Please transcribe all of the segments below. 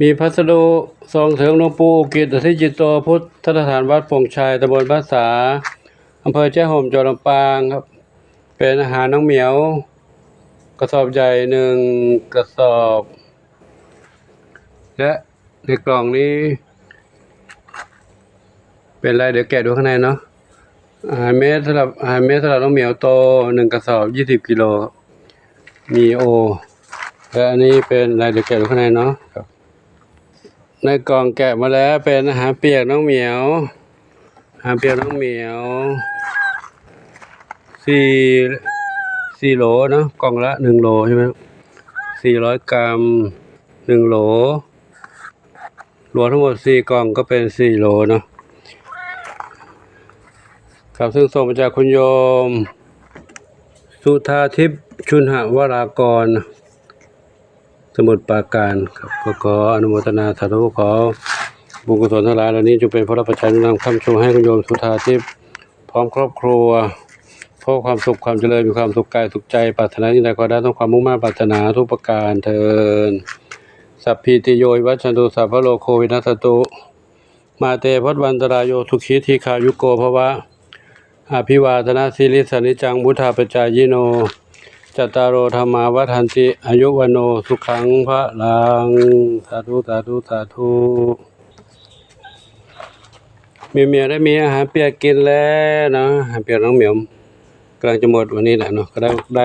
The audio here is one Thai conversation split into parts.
มีพัสดุส่งถึงหลวงปู่อุกิจที่จิตโตพุทธสถานวัดโป่งชัยตำบลบ้านสาอำเภอแจ้ห่มจังหวัดลำปางครับ เป็นอาหารน้องเหมียว กระสอบใหญ่หนึ่งกระสอบ และในกล่องนี้ เป็นอะไรเดี๋ยวแกะดูข้างในเนาะอาหารเม็ดสำหรับอาหารเม็ดสำหรับน้องเหมียวโตหนึ่งกระสอบยี่สิบกิโลมีโอและอันนี้เป็นอะไรเดี๋ยวแกะดูข้างในเนาะครับ ในกล่องแกะมาแล้วเป็นอาหารเปียกน้องเหมียว อาหารเปียกน้องเหมียวสี่สี่โหลเนาะกล่องละหนึ่งโหลใช่ไหมสี่ร้อยกรัมหนึ่งโหลรวมทั้งหมดสี่กล่องก็เป็นสี่โหลเนาะครับซึ่งส่งมาจากคุณโยม สุธาทิพย์ชุนหวรากร สมุทรปราการครับก็ขออนุโมทนาสาธุขอบุญกุศลทั้งหลายเหล่านี้จงเป็นพระรับประชัยนำคำชมให้คุณโยมสุธาทิพย์พร้อมครอบครัวพบความสุขความเจริญมีความสุขกายสุขใจปรารถนาที่ใดก็ได้ต้องความมุ่งมั่นปรารถนาทุกประการเทินสัพพิติโยวิวัชชันตุสัพพะโลโควินัสตุมาเตพดวันตรายโยสุขีทีขายุโกภวะอภิวาทนาสิริสนิจังมุทาปจายโน จตารโอธรรมาวัฏันติ อายุวันโนสุขังพระลังสาธุสาธุสาธุมีเมียได้มีอาหารเปียกกินแล้วนะอาหารเปียกน้องเหมียวกำลังจะหมดวันนี้แหละเนาะก็ได้ได้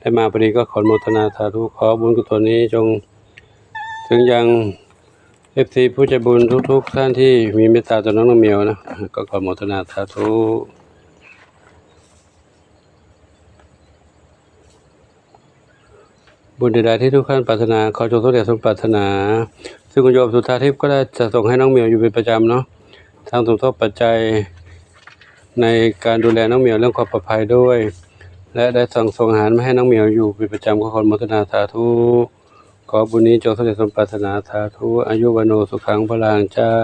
ได้มาพอดีก็ขอโมทนาสาธุขอบุญกุศลนี้จง ถึงยังเอฟซีผู้ใจบุญทุก ๆ ท่านที่มีเมตตาต่อน้องน้องเหมียวนะก็ขอโมทนาสาธุ บุญใดๆที่ทุกท่านปรารถนาขอจงสำเร็จสมปรารถนา ซึ่งคุณโยมสุธาทิพย์ก็ได้จะส่งให้น้องเหมียวอยู่เป็นประจำเนาะทางสมทบปัจจัยในการดูแลน้องเหมียวเรื่องความปลอดภัยด้วย และได้สั่งส่งอาหารมาให้น้องเหมียวอยู่เป็นประจำขอขออนุโมทนาสาธุขอบุญนี้จงสำเร็จสมปรารถนาสาธุอายุวโนสุขังพลางเจ้า